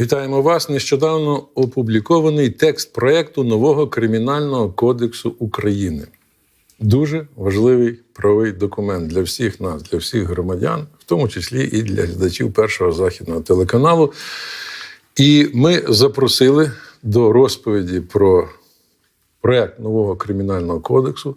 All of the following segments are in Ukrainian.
Вітаємо вас. Нещодавно опублікований текст проєкту нового Кримінального кодексу України. Дуже важливий правовий документ для всіх нас, для всіх громадян, в тому числі і для глядачів першого західного телеканалу. І ми запросили до розповіді про проєкт нового кримінального кодексу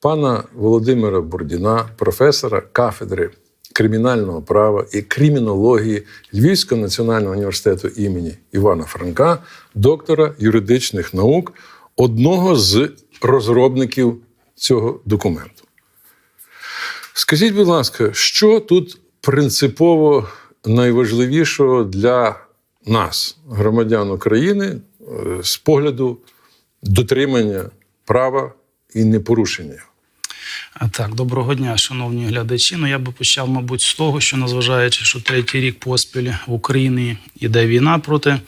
пана Володимира Бурдіна, професора кафедри кримінального права і кримінології Львівського національного університету імені Івана Франка, доктора юридичних наук, одного з розробників цього документу. Скажіть, будь ласка, що тут принципово найважливішого для нас, громадян України, е, з погляду дотримання права і непорушення? Так, доброго дня, шановні глядачі. Ну я би почав, мабуть, з того, що незважаючи, що третій рік поспіль в Україні йде війна проти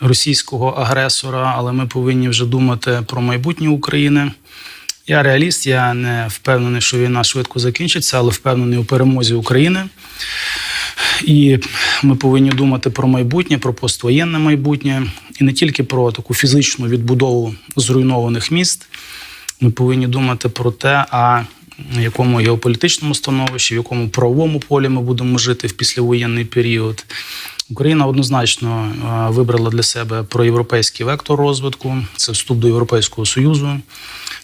російського агресора, але ми повинні вже думати про майбутнє України. Я реаліст, я не впевнений, що війна швидко закінчиться, але впевнений у перемозі України. І ми повинні думати про майбутнє, про поствоєнне майбутнє, і не тільки про таку фізичну відбудову зруйнованих міст. Ми повинні думати про те, а якому геополітичному становищі, в якому правовому полі ми будемо жити в післявоєнний період. Україна однозначно е, вибрала для себе проєвропейський вектор розвитку. Це вступ до Європейського Союзу,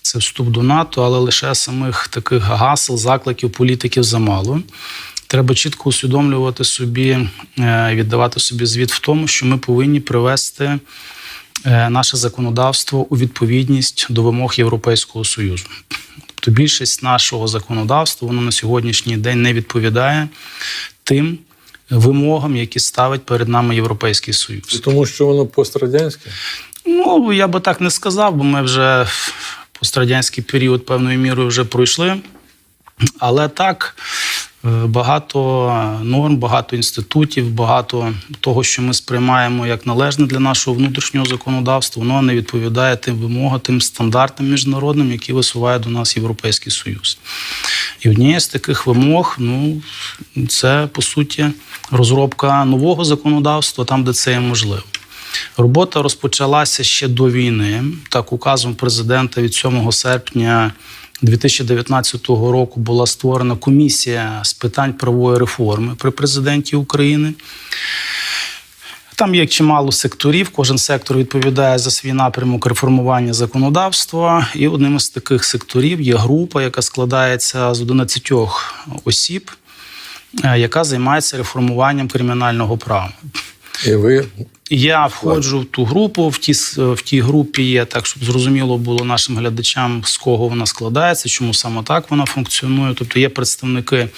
це вступ до НАТО, але лише самих таких гасел, закликів політиків замало. Треба чітко усвідомлювати собі, е, віддавати собі звіт в тому, що ми повинні привести е, наше законодавство у відповідність до вимог Європейського Союзу. Тобто більшість нашого законодавства воно на сьогоднішній день не відповідає тим вимогам, які ставить перед нами Європейський Союз. Тому, що воно пострадянське? Ну я би так не сказав, бо ми вже пострадянський період певною мірою вже пройшли. Але так, багато норм, багато інститутів, багато того, що ми сприймаємо як належне для нашого внутрішнього законодавства, воно не відповідає тим вимогам, тим стандартам міжнародним, які висуває до нас Європейський Союз. І однією з таких вимог, ну, це по суті розробка нового законодавства там, де це є можливо. Робота розпочалася ще до війни. Так, указом президента від 7 серпня 2019 року була створена комісія з питань правової реформи при президенті України. Там є чимало секторів. Кожен сектор відповідає за свій напрямок реформування законодавства. І одним із таких секторів є група, яка складається з 11 осіб, е, яка займається реформуванням кримінального права. І ви Я входжу в ту групу. В тій, в тій групі є так, щоб зрозуміло було нашим глядачам, з кого вона складається, чому саме так вона функціонує. Тобто є представники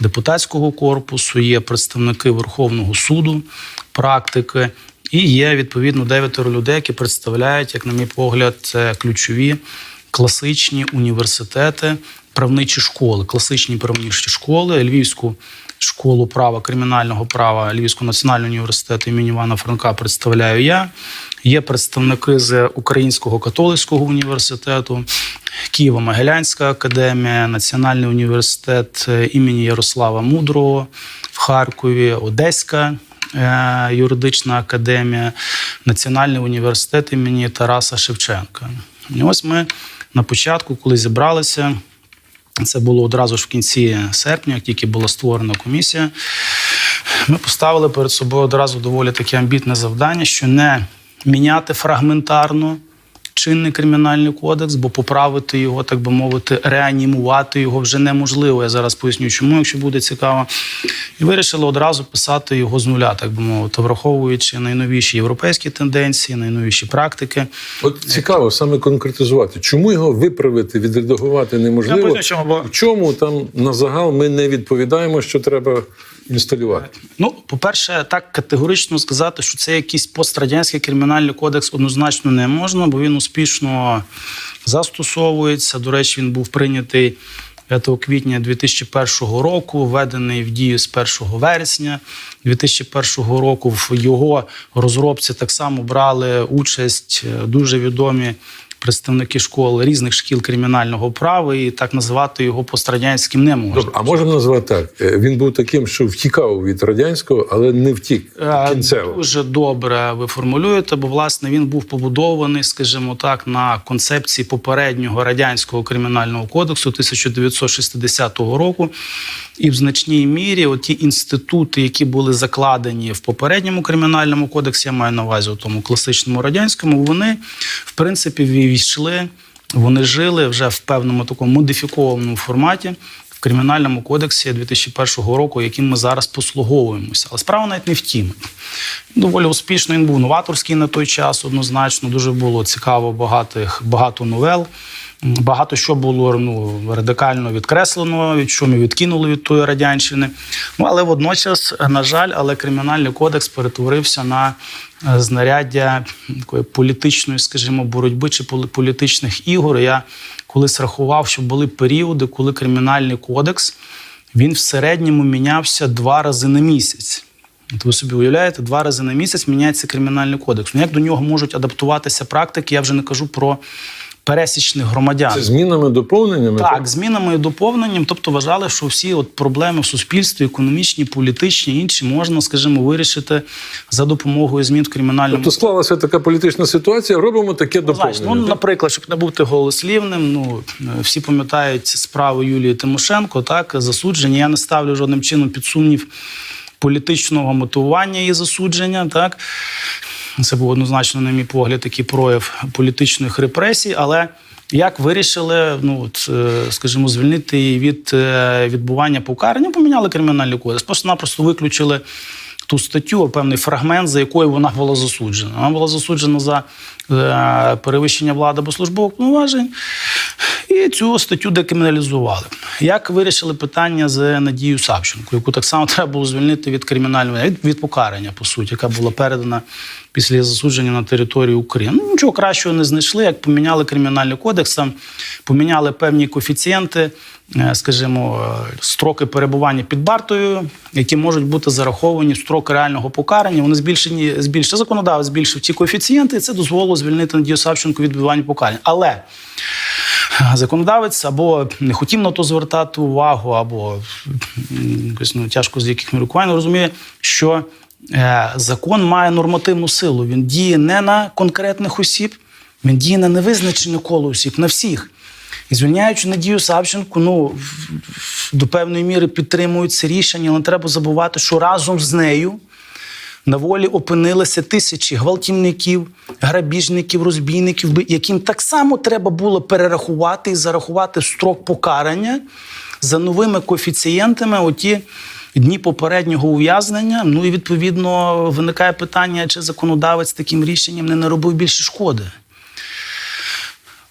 депутатського корпусу, є представники Верховного суду, практики, і є відповідно дев'ятеро людей, які представляють, як на мій погляд, це ключові класичні університети, правничі школи, класичні правничі школи, Львівську школу права, кримінального права Львівського національного університету імені Івана Франка представляю я. Є представники з Українського католицького університету, Києво-Могилянська академія, Національний університет е, імені Ярослава Мудрого в Харкові, Одеська е, юридична академія, Національний університет імені Тараса Шевченка. І ось ми на початку, коли зібралися, це було одразу ж в кінці серпня, як тільки була створена комісія. Ми поставили перед собою одразу доволі таке амбітне завдання, що не міняти фрагментарно чинний кримінальний кодекс, бо поправити його, так би мовити, реанімувати його вже неможливо. Я зараз поясню, чому, якщо буде цікаво. І вирішили одразу писати його з нуля, так би мовити, враховуючи найновіші європейські тенденції, найновіші практики. от цікаво саме конкретизувати, чому його виправити, відредагувати Я неможливо. поясню, чому, бо В чому там на загал ми не відповідаємо, що треба інсталювати? Ну, по-перше, так категорично сказати, що це якийсь пострадянський кримінальний кодекс однозначно не можна, бо він успішно застосовується. До речі, він був прийнятий 5 квітня 2001 року, введений в дію з 1 вересня 2001 року. В його розробці так само брали участь е, дуже відомі представники школ різних шкіл кримінального права, і так назвати його пострадянським не можна. Добре, а можемо назвати так? Е, Він був таким, що втікав від радянського, але не втік Е, кінцево. Дуже добре ви формулюєте, бо власне він був побудований, скажімо так, на концепції попереднього радянського кримінального кодексу 1960 року. І в значній мірі ті інститути, які були закладені в попередньому кримінальному кодексі, я маю на увазі у тому класичному радянському, вони в принципі війшли, вони жили вже в певному такому модифікованому форматі в кримінальному кодексі 2001 року, яким ми зараз послуговуємося. Але справа навіть не в тім. Доволі успішно він був новаторський на той час, однозначно. Дуже було цікаво багатих, багато новел. Багато що було ну, радикально відкреслено, від що ми відкинули від тої радянщини. Ну, але водночас, на жаль, але кримінальний кодекс перетворився на е, знаряддя такої політичної, скажімо, боротьби чи політичних ігор. Я колись рахував, що були періоди, коли кримінальний кодекс він в середньому мінявся два рази на місяць. Ви собі уявляєте, два рази на місяць міняється кримінальний кодекс. Ну як до нього можуть адаптуватися практики? Я вже не кажу про пересічних громадян. Це змінами, доповненнями? Так, змінами і доповненням, тобто вважали, що всі от проблеми в суспільстві, економічні, політичні, інші можна, скажімо, вирішити за допомогою змін в кримінальному Тобто склалася така політична ситуація, робимо таке Знаєш, доповнення. ну, наприклад, щоб не бути голослівним, ну е, всі пам'ятають справу Юлії Тимошенко, так засудження. Я не ставлю жодним чином під сумнів політичного мотивування її засудження. Так це був однозначно, на мій погляд, такий прояв політичних репресій, але. Як вирішили, ну от, е, скажімо, звільнити її від е, відбування покарання, поміняли кримінальний кодекс. Просто-напросто виключили ту статтю, а певний фрагмент, за якою вона була засуджена. Вона була засуджена за е, перевищення влади або службових повноважень, і цю статтю декриміналізували. Як вирішили питання з Надією Савченко, яку так само треба було звільнити від кримінального від, від покарання, по суті, яка була передана після засудження на територію України. Ну, нічого кращого не знайшли, як поміняли кримінальний кодекс, поміняли певні коефіцієнти, скажімо, е, строки перебування під вартою, які можуть бути зараховані в строк реального покарання. Вони збільшені, збільшили законодавець збільшив ці коефіцієнти, і це дозволило звільнити Надію Савченко від відбування покарання. Але законодавець або не хотів на то звертати увагу, або якось ну, тяжко з яких міркувань розуміє, що е, закон має нормативну силу. Він діє не на конкретних осіб, він діє на невизначене коло осіб, на всіх. І звільняючи Надію Савченко, ну до певної міри підтримують це рішення, але треба забувати, що разом з нею на волі опинилися тисячі гвалтівників, грабіжників, розбійників, яким так само треба було перерахувати і зарахувати строк покарання за новими коефіцієнтами. Оті дні попереднього ув'язнення. Ну і відповідно виникає питання, чи законодавець таким рішенням не наробив більше шкоди.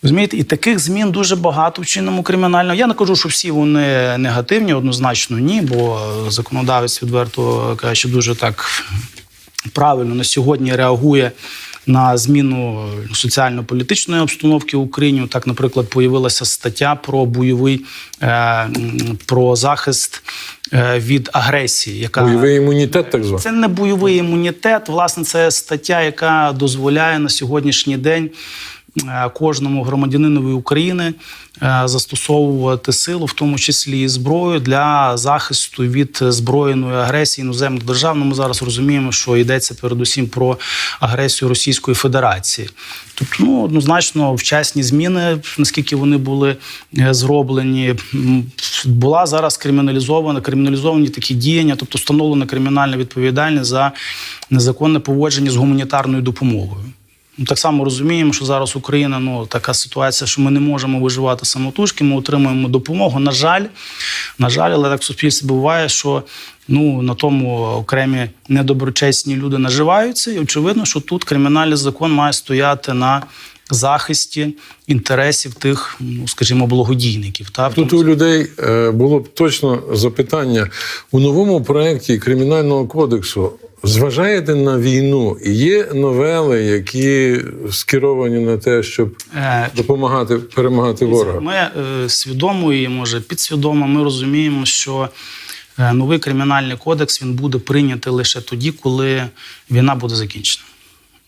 Розумієте, і таких змін дуже багато в чинному кримінальному. Я не кажу, що всі вони негативні, однозначно ні, бо законодавець відверто каже, що дуже так правильно на сьогодні реагує на зміну соціально-політичної обстановки в Україні. Так, наприклад, появилася стаття про бойовий е, про захист е, від агресії, яка Бойовий імунітет, так званий. це не бойовий імунітет. Власне, це стаття, яка дозволяє на сьогоднішній день кожному громадянинові України е, застосовувати силу, в тому числі і зброю, для захисту від збройної агресії іноземних держав. Ну, ми зараз розуміємо, що йдеться передусім про агресію Російської Федерації. Тобто, ну однозначно, вчасні зміни, наскільки вони були е, зроблені, була зараз криміналізована, криміналізовані такі діяння, тобто встановлена кримінальна відповідальність за незаконне поводження з гуманітарною допомогою. Так само розуміємо, що зараз Україна ну така ситуація, що ми не можемо виживати самотужки. Ми отримуємо допомогу. На жаль, на жаль, але так в суспільстві буває, що ну на тому окремі недоброчесні люди наживаються, і очевидно, що тут кримінальний закон має стояти на захисті інтересів тих, ну скажімо, благодійників. Та Тут у людей е, було б точно запитання у новому проєкті Кримінального кодексу. Зважаєте на війну? Є новели, які скеровані на те, щоб Е, допомагати перемагати ворога. Ми е, свідомо і може підсвідомо ми розуміємо, що е, новий кримінальний кодекс він буде прийнятий лише тоді, коли війна буде закінчена.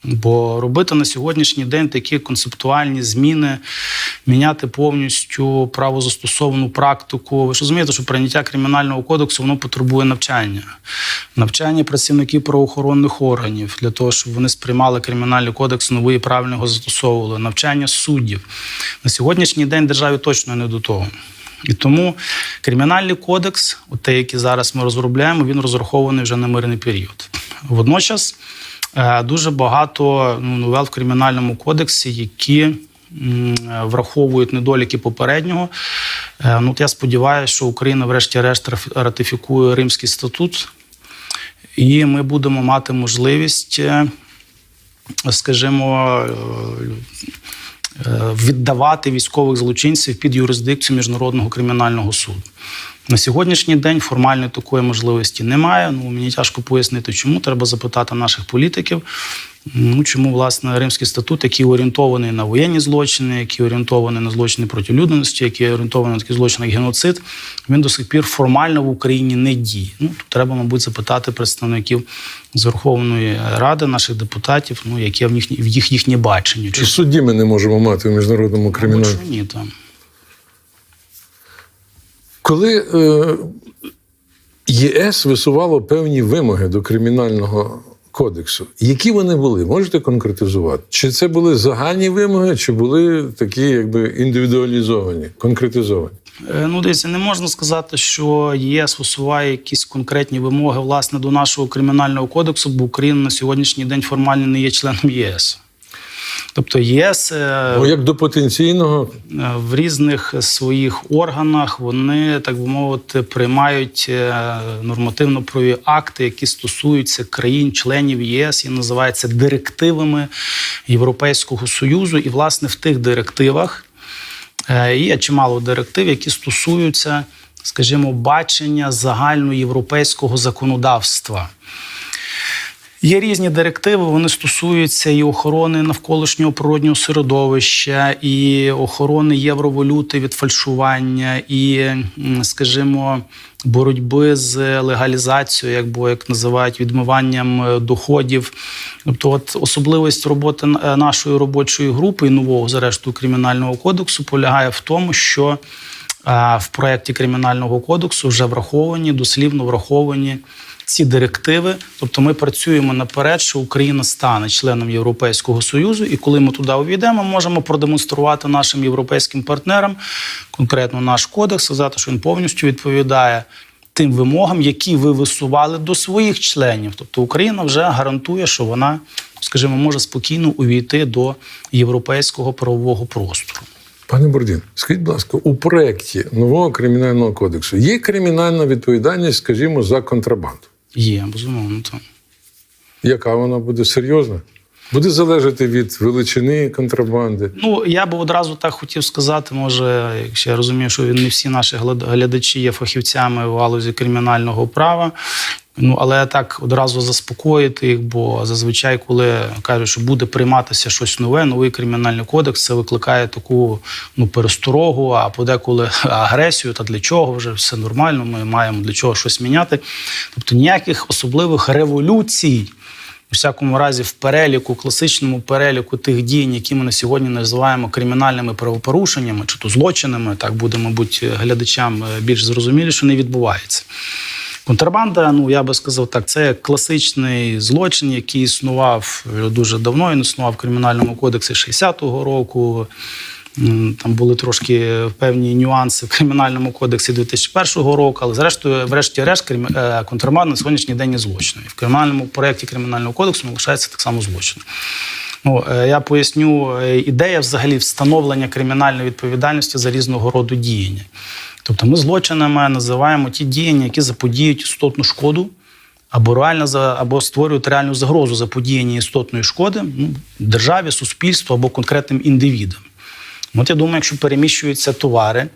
Бо робити на сьогоднішній день такі концептуальні зміни, міняти повністю правозастосовану практику. Ви ж розумієте, що прийняття кримінального кодексу воно потребує навчання, навчання працівників правоохоронних органів для того, щоб вони сприймали кримінальний кодекс новий і правильно його застосовували, навчання суддів. На сьогоднішній день державі точно не до того. І тому кримінальний кодекс, от те, який зараз ми розробляємо, він розрахований вже на мирний період. Водночас дуже багато ну, новел в кримінальному кодексі, які е, враховують недоліки попереднього. Е, Ну, от я сподіваюся, що Україна, врешті-решт, ратифікує Римський статут, і ми будемо мати можливість, е, скажімо, е, е, віддавати військових злочинців під юрисдикцію Міжнародного кримінального суду. На сьогоднішній день формально такої можливості немає. Ну мені тяжко пояснити, чому треба запитати наших політиків. Ну чому власне Римський статут, який орієнтований на воєнні злочини, який орієнтований на злочини проти людяності, який орієнтований на такі злочини, як геноцид, він до сих пір формально в Україні не діє. Ну тут треба, мабуть, запитати представників з Верховної Ради, наших депутатів, ну яке в їхні в їх їхнє бачення. І судді ми не можемо мати в міжнародному що ні там. Коли е, ЄС висувало певні вимоги до кримінального кодексу, які вони були? Можете конкретизувати? Чи це були загальні вимоги, чи були такі, якби індивідуалізовані, конкретизовані? Е, Ну, дивіться, не можна сказати, що ЄС висуває якісь конкретні вимоги власне до нашого кримінального кодексу, бо Україна на сьогоднішній день формально не є членом ЄС. Тобто ЄС е, Ну, як до потенційного е, в різних своїх органах вони, так би мовити, приймають е, нормативно-правові акти, які стосуються країн-членів ЄС і називаються директивами Європейського Союзу. І, власне, в тих директивах е, є чимало директив, які стосуються, скажімо, бачення загальноєвропейського законодавства. Є різні директиви, вони стосуються і охорони навколишнього природнього середовища, і охорони євровалюти від фальшування, і, скажімо, боротьби з легалізацією, як бо як називають відмиванням е, доходів. Тобто, от особливість роботи е, нашої робочої групи і нового зрештою кримінального кодексу полягає в тому, що в проєкті кримінального кодексу вже враховані, дослівно враховані ці директиви. Тобто ми працюємо наперед, що Україна стане членом Європейського Союзу, і коли ми туди увійдемо, можемо продемонструвати нашим європейським партнерам, конкретно наш кодекс, сказати, що він повністю відповідає. Тим вимогам, які ви висували до своїх членів, тобто Україна вже гарантує, що вона, скажімо, може спокійно увійти до європейського правового простору. Пане Бордін, скажіть, будь ласка, у проєкті нового кримінального кодексу є кримінальна відповідальність, скажімо, за контрабанду. Є безумовно там. Яка вона буде серйозна? Буде залежати від величини контрабанди. Ну я би одразу так хотів сказати. Може, якщо я розумію, що не всі наші глядачі є фахівцями в галузі кримінального права. Ну але так одразу заспокоїти їх, бо зазвичай, коли кажуть, що буде прийматися щось нове, новий кримінальний кодекс, це викликає таку ну пересторогу, а подеколи агресію. Та для чого вже все нормально? Ми маємо для чого щось міняти. Тобто ніяких особливих революцій. У всякому разі, в переліку, класичному переліку тих дій, які ми на сьогодні називаємо кримінальними правопорушеннями чи то злочинами, так буде, мабуть, глядачам е, більш зрозумілі, що не відбувається. Контрабанда, ну я би сказав так, це класичний злочин, який існував дуже давно. Він існував в кримінальному кодексі 60-го року. Там були трошки певні нюанси в кримінальному кодексі 2001 року, але зрештою, врешті-решт, е, контрабанда на сьогоднішній день є злочиною. В кримінальному проєкті кримінального кодексу лишається так само злочином. Ну, е, я поясню, е, ідея взагалі встановлення кримінальної відповідальності за різного роду діяння. Тобто ми злочинами називаємо ті діяння, які заподіють істотну шкоду, або реально або створюють реальну загрозу заподіяння істотної шкоди ну, державі, суспільству або конкретним індивідам. От я думаю, якщо переміщуються товари,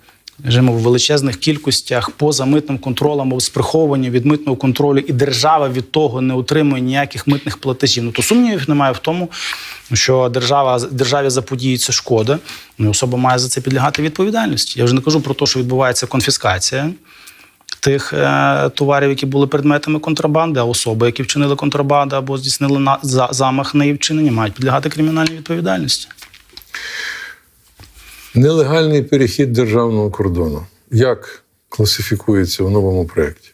скажімо, в величезних кількостях поза митним контролем або з приховування від митного контролю, і держава від того не отримує ніяких митних платежів, ну то сумнівів немає в тому, що держава державі заподіється шкода, ну і особа має за це підлягати відповідальності. Я вже не кажу про те, що відбувається конфіскація. тих е, товарів, які були предметами контрабанди, а особи, які вчинили контрабанду або здійснили на, за, замах на її вчинення, мають підлягати кримінальній відповідальності. Нелегальний перехід державного кордону. Як класифікується в новому проєкті?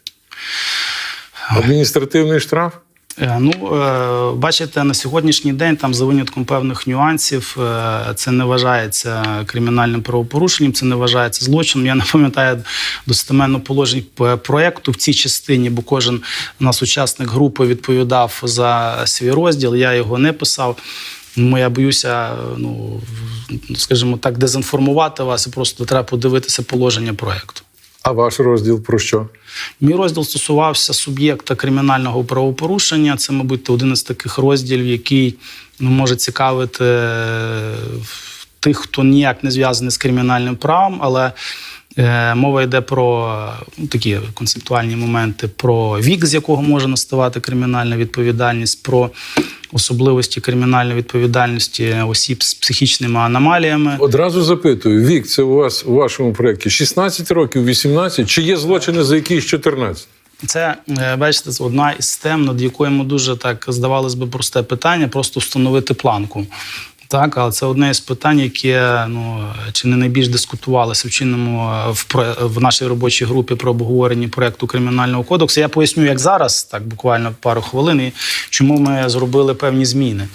Адміністративний штраф? Е, Ну, е, бачите, на сьогоднішній день там за винятком певних нюансів е, це не вважається кримінальним правопорушенням, це не вважається злочином. Я не пам'ятаю достеменно положень проекту в цій частині, бо кожен у нас учасник групи відповідав за свій розділ. Я його не писав. Тому я боюся, ну скажімо так, дезінформувати вас і просто треба подивитися положення проекту. А ваш розділ про що? Мій розділ стосувався суб'єкта кримінального правопорушення. Це, мабуть, один із таких розділів, який ну, може цікавити е, тих, хто ніяк не зв'язаний з кримінальним правом, але е, мова йде про ну, такі концептуальні моменти: про вік, з якого може наставати кримінальна відповідальність, про особливості кримінальної відповідальності осіб з психічними аномаліями. Одразу запитую: вік це у вас у вашому проєкті 16 років, 18? Чи є злочини, за якісь 14? Це е, бачите, одна із тем, над якою ми дуже так здавалось би просте питання, просто встановити планку. Так, але це одне із питань, яке ну чи не найбільш дискутувалося в чинному е, в, в нашій робочій групі про обговорення проекту кримінального кодексу. Я поясню, як зараз, так буквально пару хвилин, і чому ми зробили певні зміни.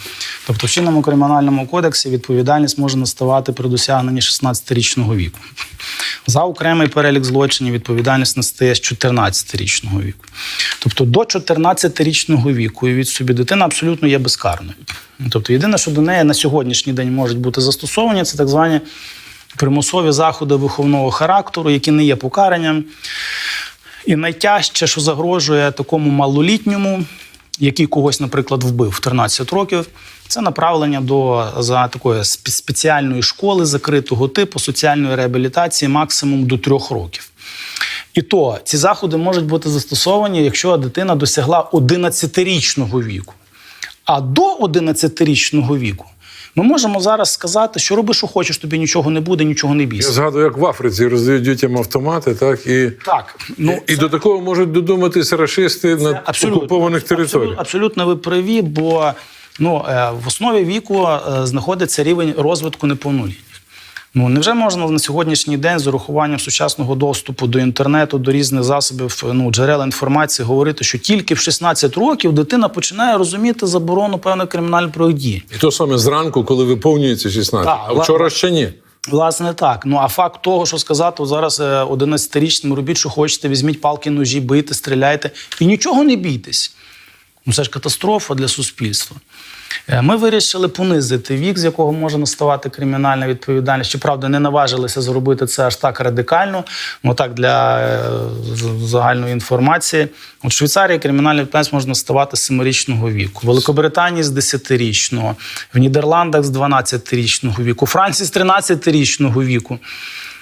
Тобто, в чинному кримінальному кодексі відповідальність може наставати при досягненні 16-річного віку. За окремий перелік злочинів відповідальність настає з 14-річного віку. Тобто до 14-річного віку і від собі дитина абсолютно є безкарною. Тобто, єдине, що до неї на сьогоднішній день можуть бути застосовані, це так звані примусові заходи виховного характеру, які не є покаранням. І найтяжче, що загрожує такому малолітньому, який когось, наприклад, вбив в 13 років, це направлення до за такої спеціальної школи закритого типу соціальної реабілітації максимум до трьох років. І то ці заходи можуть бути застосовані, якщо дитина досягла 11-річного віку. А до 11-річного віку ми можемо зараз сказати, що роби, що хочеш, тобі нічого не буде, нічого не Я згадую, як в Африці роздають дітям автомати, так і, Так, ну і, це... до такого можуть додуматись рашисти на окупованих територіях. Абсолютно, абсолютно ви праві, бо ну, е, в основі віку е, знаходиться рівень розвитку неповнолітніх. Ну невже можна на сьогоднішній день з урахуванням сучасного доступу до інтернету, до різних засобів ну, джерел інформації говорити, що тільки в 16 років дитина починає розуміти заборону певних кримінальних дій? І то саме зранку, коли виповнюється 16. Так, а вчора ще ні. Власне, так. Ну а факт того, що сказати, зараз е, 11-річним робіть, що хочете, візьміть палки, ножі, бийте, стріляйте і нічого не бійтесь. Ну це ж катастрофа для суспільства. Е, Ми вирішили понизити вік, з якого може наставати кримінальна відповідальність. Щоправда, не наважилися зробити це аж так радикально. Ну так для е, загальної інформації. В Швейцарії кримінальна відповідальність може наставати з 7-річного віку, в Великобританії з 10-річного, в Нідерландах з 12-річного віку, у Франції з 13-річного віку.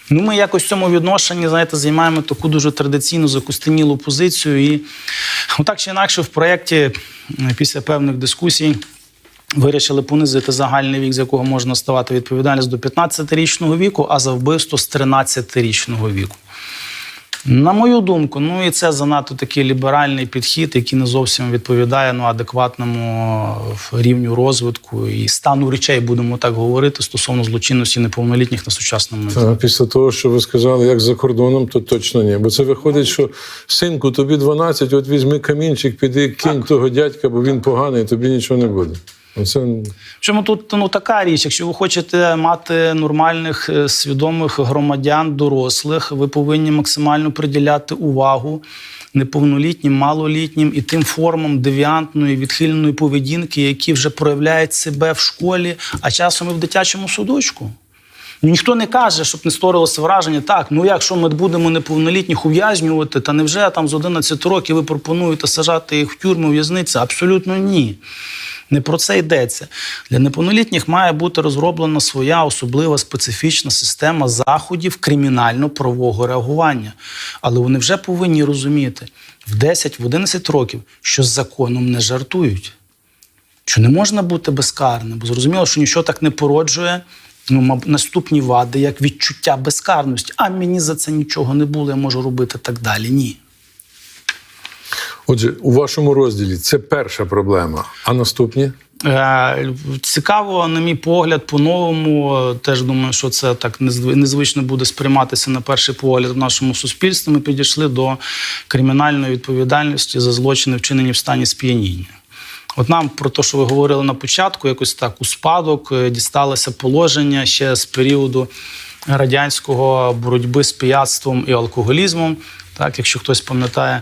Ну, ми якось в цьому відношенні, знаєте, займаємо таку дуже традиційну закостенілу позицію. І так чи інакше, в проєкті після певних дискусій вирішили понизити загальний вік, з якого можна ставати відповідальність до 15-річного віку, а за вбивство з 13-річного віку. На мою думку, ну і це занадто такий ліберальний підхід, який не зовсім відповідає ну, адекватному рівню розвитку і стану речей, будемо так говорити, стосовно злочинності неповнолітніх на сучасному етапі. Після того, що ви сказали, як за кордоном, то точно ні. Бо це виходить, що синку, тобі 12, от візьми камінчик, піди кинь того дядька, бо він поганий, тобі нічого не буде. Оце Чому тут ну така річ? Якщо ви хочете мати нормальних е, свідомих громадян, дорослих, ви повинні максимально приділяти увагу неповнолітнім, малолітнім і тим формам девіантної відхиленої поведінки, які вже проявляють себе в школі, а часом і в дитячому садочку. Ніхто не каже, щоб не створилося враження, так, ну якщо ми будемо неповнолітніх ув'язнювати, та невже там з 11 років ви пропонуєте сажати їх в тюрму, в'язниці? Абсолютно ні. Не про це йдеться. Для неповнолітніх має бути розроблена своя особлива специфічна система заходів кримінально-правового реагування. Але вони вже повинні розуміти в 10-11 років, що з законом не жартують що не можна бути безкарним, бо зрозуміло, що нічого так не породжує, ну, наступні вади, як відчуття безкарності. А мені за це нічого не було, я можу робити так далі. Ні. Отже, у вашому розділі це перша проблема. А наступні? Е, Цікаво, на мій погляд, по-новому. Теж думаю, що це так незв- незвично буде сприйматися на перший погляд в нашому суспільстві. Ми підійшли до кримінальної відповідальності за злочини, вчинені в стані сп'яніння. От нам про те, що ви говорили на початку, якось так у спадок е, дісталося положення ще з періоду радянського боротьби з пияцтвом і алкоголізмом. Так, якщо хтось пам'ятає,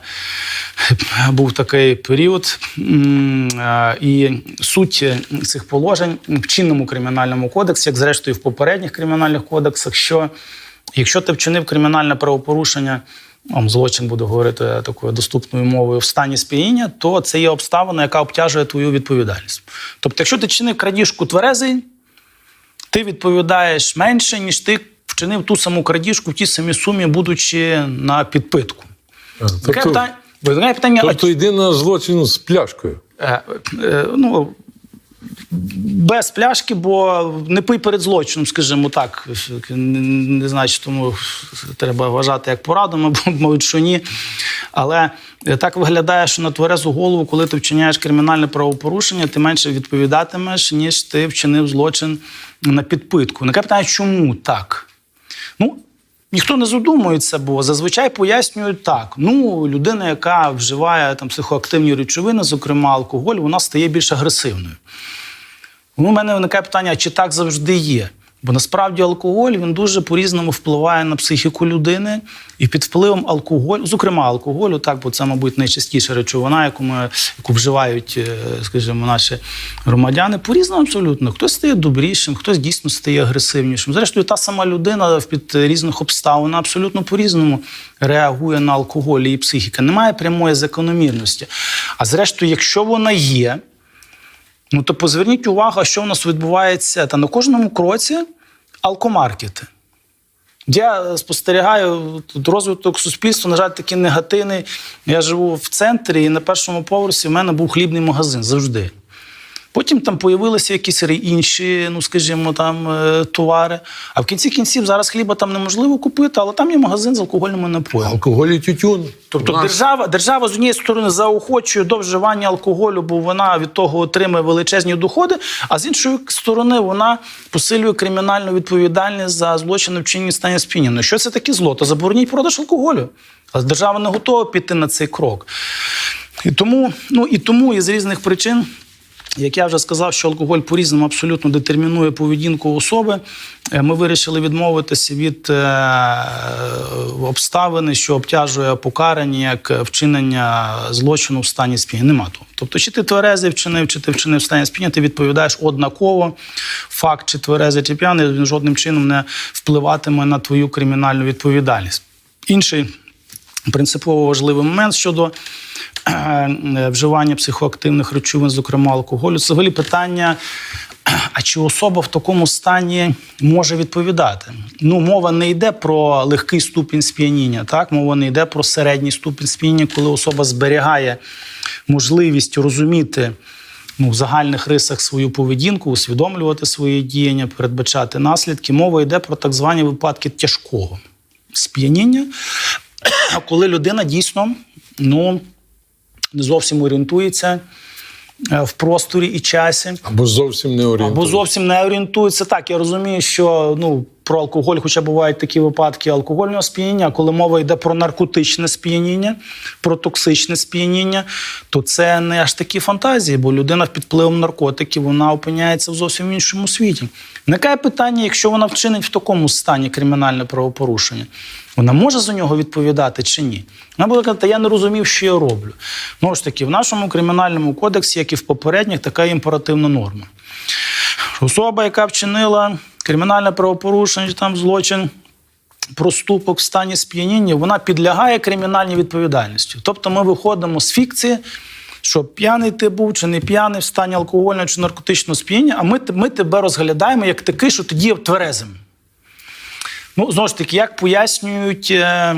був такий період. Е, І суть цих положень в чинному кримінальному кодексі, як зрештою в попередніх кримінальних кодексах, що якщо ти вчинив кримінальне правопорушення, злочин буду говорити такою доступною мовою в стані сп'яніння, то це є обставина, яка обтяжує твою відповідальність. Тобто, якщо ти чинив крадіжку тверезий, ти відповідаєш менше, ніж ти вчинив ту саму крадіжку в тій самій сумі, будучи на підпитку. Таке Тобто, питання, виникає питання, тобто йди на злочин з пляшкою. Е, е, ну, без пляшки, бо не пий перед злочином, скажімо так. Не, не значить, тому треба вважати як пораду, мабуть, мабуть, що ні. Але е, так виглядає, що на тверезу голову, коли ти вчиняєш кримінальне правопорушення, ти менше відповідатимеш, ніж ти вчинив злочин на підпитку. Таке питання, чому так? Ну, ніхто не задумується, бо зазвичай пояснюють так: ну, людина, яка вживає там психоактивні речовини, зокрема алкоголь, вона стає більш агресивною. Ну, у мене виникає питання, чи так завжди є? Бо насправді алкоголь він дуже по-різному впливає на психіку людини, і під впливом алкоголю, зокрема алкоголю, так, бо це, мабуть, найчастіша речовина, яку ми яку вживають, е, скажімо, наші громадяни, по-різному абсолютно. Хтось стає добрішим, хтось дійсно стає агресивнішим. Зрештою, та сама людина під різних обставин абсолютно по-різному реагує на алкоголь і психіка. Немає прямої закономірності. А зрештою, якщо вона є, Ну то позверніть увагу, що в нас відбувається та на кожному кроці алкомаркети. Я спостерігаю тут розвиток суспільства, на жаль, такий негативний. Я живу в центрі, і на першому поверсі в мене був хлібний магазин завжди. Потім там появилися якісь інші, ну скажімо, там е, товари. А в кінці кінців зараз хліба там неможливо купити, але там є магазин з алкогольними напоями. Алкоголь і тютюн. Тобто нас держава, держава з однієї сторони заохочує до вживання алкоголю, бо вона від того отримує величезні доходи, а з іншої сторони вона посилює кримінальну відповідальність за злочини вчинені стані сп'яніння. Ну, Що це таке зло? То забороніть продаж алкоголю. Але держава не готова піти на цей крок. І тому, ну і тому із різних причин. Як я вже сказав, що алкоголь по-різному абсолютно детермінує поведінку особи, е, ми вирішили відмовитися від е, обставини, що обтяжує покарання як вчинення злочину в стані сп'яніння. Нема того. Тобто, чи ти тверезий вчинив, чи ти вчинив в стані сп'яніння, ти відповідаєш однаково. Факт, чи тверезий, чи п'яний, він жодним чином не впливатиме на твою кримінальну відповідальність. Інший принципово важливий момент щодо вживання психоактивних речовин, зокрема алкоголю, це взагалі питання. А чи особа в такому стані може відповідати? Ну, мова не йде про легкий ступінь сп'яніння, так мова не йде про середній ступінь сп'яніння, коли особа зберігає можливість розуміти ну, в загальних рисах свою поведінку, усвідомлювати свої діяння, передбачати наслідки. Мова йде про так звані випадки тяжкого сп'яніння, коли людина дійсно ну, не зовсім орієнтується е, в просторі і часі. або зовсім не Або зовсім не орієнтується. Так, я розумію, що ну про алкоголь, хоча бувають такі випадки алкогольного сп'яніння, коли мова йде про наркотичне сп'яніння, про токсичне сп'яніння, то це не аж такі фантазії, бо людина під впливом наркотиків вона опиняється в зовсім іншому світі. Виникає питання, якщо вона вчинить в такому стані кримінальне правопорушення, вона може за нього відповідати чи ні? Вона буде казати, я не розумів, що я роблю. Ну ж таки, в нашому кримінальному кодексі, як і в попередніх, така імперативна норма. Особа, яка вчинила кримінальне правопорушення, там злочин, проступок в стані сп'яніння, вона підлягає кримінальній відповідальності. Тобто ми виходимо з фікції, що п'яний ти був чи не п'яний в стані алкогольного чи наркотичного сп'яніння, а ми, ми тебе розглядаємо як такий, що ти діяв тверезим. Ну, знову ж таки, як пояснюють е,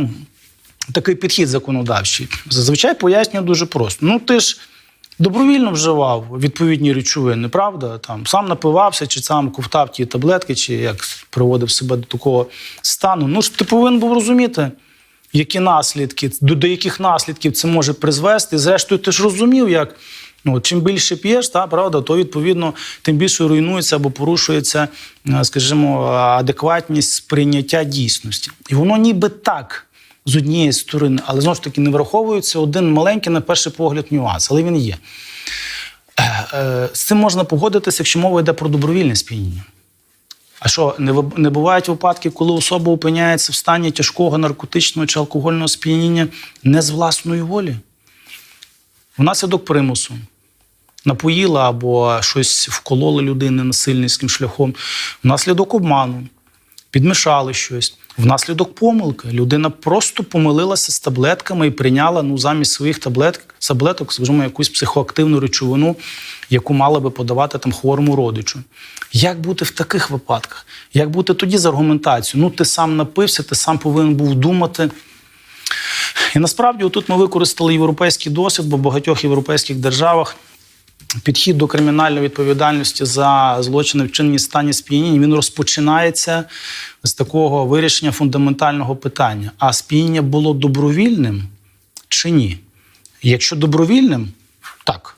такий підхід законодавчий? Зазвичай пояснюють дуже просто. Ну, ти ж добровільно вживав відповідні речовини, правда? Там сам напивався, чи сам ковтав ті таблетки, чи як приводив себе до такого стану. Ну ж ти повинен був розуміти, які наслідки, до, до яких наслідків це може призвести. Зрештою, ти ж розумів, як. Ну, чим більше п'єш, та, правда, то відповідно тим більше руйнується або порушується, е, скажімо, адекватність сприйняття дійсності. І воно ніби так з однієї сторони, але знову ж таки не враховується один маленький, на перший погляд, нюанс, але він є. Е, е, З цим можна погодитися, якщо мова йде про добровільне сп'яніння. А що, не, бувають випадки, коли особа опиняється в стані тяжкого наркотичного чи алкогольного сп'яніння не з власної волі? Внаслідок примусу. Напоїла або щось вкололи людини насильницьким шляхом, внаслідок обману, підмішали щось. Внаслідок помилки людина просто помилилася з таблетками і прийняла ну, замість своїх таблеток, таблеток, скажімо, якусь психоактивну речовину, яку мала би подавати там хворому родичу. Як бути в таких випадках? Як бути тоді з аргументацією? Ну, ти сам напився, ти сам повинен був думати. І насправді тут ми використали європейський досвід, бо в багатьох європейських державах підхід до кримінальної відповідальності за злочини в стані сп'яніння він розпочинається з такого вирішення фундаментального питання: а сп'яніння було добровільним чи ні? Якщо добровільним, так.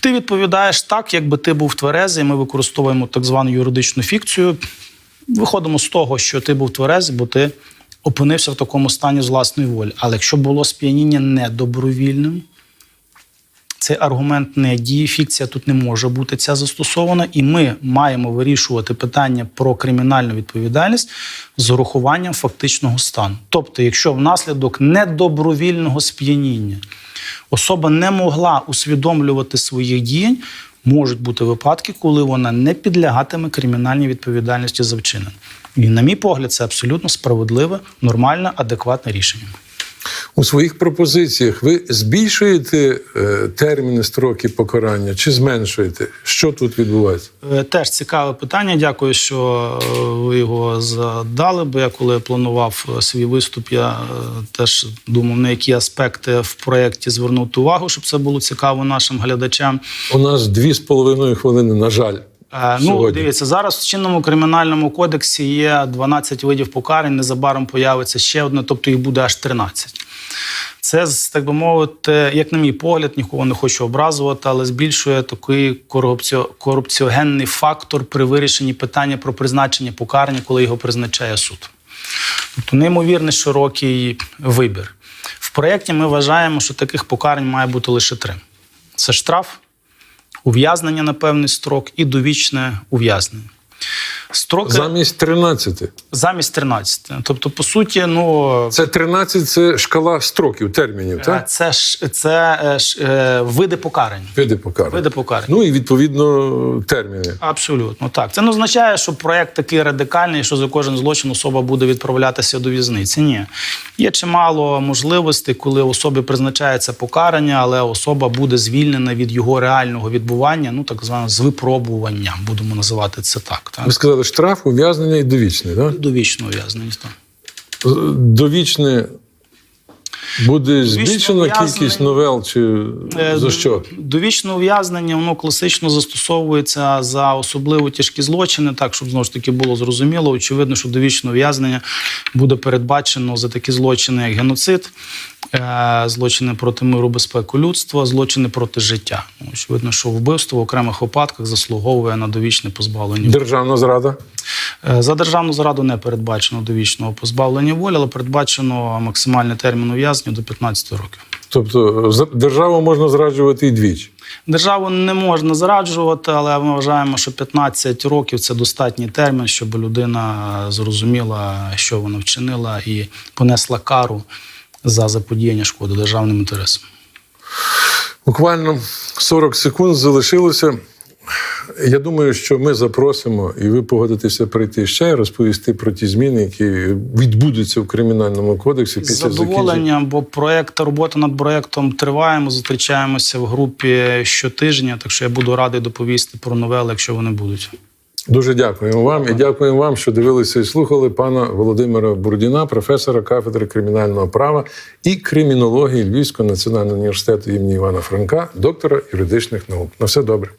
Ти відповідаєш так, якби ти був тверезий. Ми використовуємо так звану юридичну фікцію. Виходимо з того, що ти був тверезий, бо ти опинився в такому стані з власної волі. Але якщо було сп'яніння недобровільним, цей аргумент не діє, фікція тут не може бути ця застосована, і ми маємо вирішувати питання про кримінальну відповідальність з урахуванням фактичного стану. Тобто, якщо внаслідок недобровільного сп'яніння особа не могла усвідомлювати своїх діянь, можуть бути випадки, коли вона не підлягатиме кримінальній відповідальності за вчинення. І, на мій погляд, це абсолютно справедливе, нормальне, адекватне рішення. У своїх пропозиціях ви збільшуєте е, терміни строки покарання чи зменшуєте? Що тут відбувається? Е, Теж цікаве питання. Дякую, що е, ви його задали. Бо я коли планував свій виступ, я теж думав, на які аспекти в проєкті звернути увагу, щоб це було цікаво нашим глядачам. У нас дві з половиною хвилини, на жаль. Е, Ну, дивіться, зараз в чинному кримінальному кодексі є 12 видів покарань. Незабаром появиться ще одне, тобто їх буде аж 13. Це, так би мовити, як на мій погляд, нікого не хочу образувати, але збільшує такий корупціо- корупціогенний фактор при вирішенні питання про призначення покарання, коли його призначає суд. Тобто неймовірно широкий вибір. В проєкті ми вважаємо, що таких покарань має бути лише три: це штраф, ув'язнення на певний строк і довічне ув'язнення. Строки Замість 13. замість 13. Тобто, по суті, ну Це 13 – це шкала строків, термінів, е, так? це ж це е, ж, е, види покарань. Види покарання. Види покарань. Ну і відповідно терміни. Абсолютно так. Це не означає, що проект такий радикальний, що за кожен злочин особа буде відправлятися до в'язниці. Ні, є чимало можливостей, коли особі призначається покарання, але особа буде звільнена від його реального відбування, ну так зване з випробування, будемо називати це так. Так? Ви сказали штраф, ув'язнення і довічне, так? Довічне ув'язнення. так. Довічне буде збільшена кількість новел, чи Е, за що? Довічне ув'язнення воно класично застосовується за особливо тяжкі злочини, так щоб знову ж таки було зрозуміло. Очевидно, що довічне ув'язнення буде передбачено за такі злочини, як геноцид, злочини проти миру, безпеку людства, злочини проти життя. Очевидно, що вбивство в окремих випадках заслуговує на довічне позбавлення. Державна зрада. Е, За державну зраду не передбачено довічного позбавлення волі, але передбачено максимальний термін ув'язнення до 15 років. Тобто державу можна зраджувати і двічі. Державу не можна зраджувати, але ми вважаємо, що 15 років це достатній термін, щоб людина зрозуміла, що вона вчинила, і понесла кару за заподіяння шкоди державним інтересам. Буквально 40 секунд залишилося. Я думаю, що ми запросимо, і ви погодитеся прийти ще і розповісти про ті зміни, які відбудуться в кримінальному кодексі після закінчення. задоволенням, бо проект робота над проектом триває. Ми зустрічаємося в групі щотижня, так що я буду радий доповісти про новели, якщо вони будуть. Дуже дякуємо вам і дякуємо вам, що дивилися і слухали пана Володимира Бурдіна, професора кафедри кримінального права і кримінології Львівського національного університету імені Івана Франка, доктора юридичних наук. На все добре.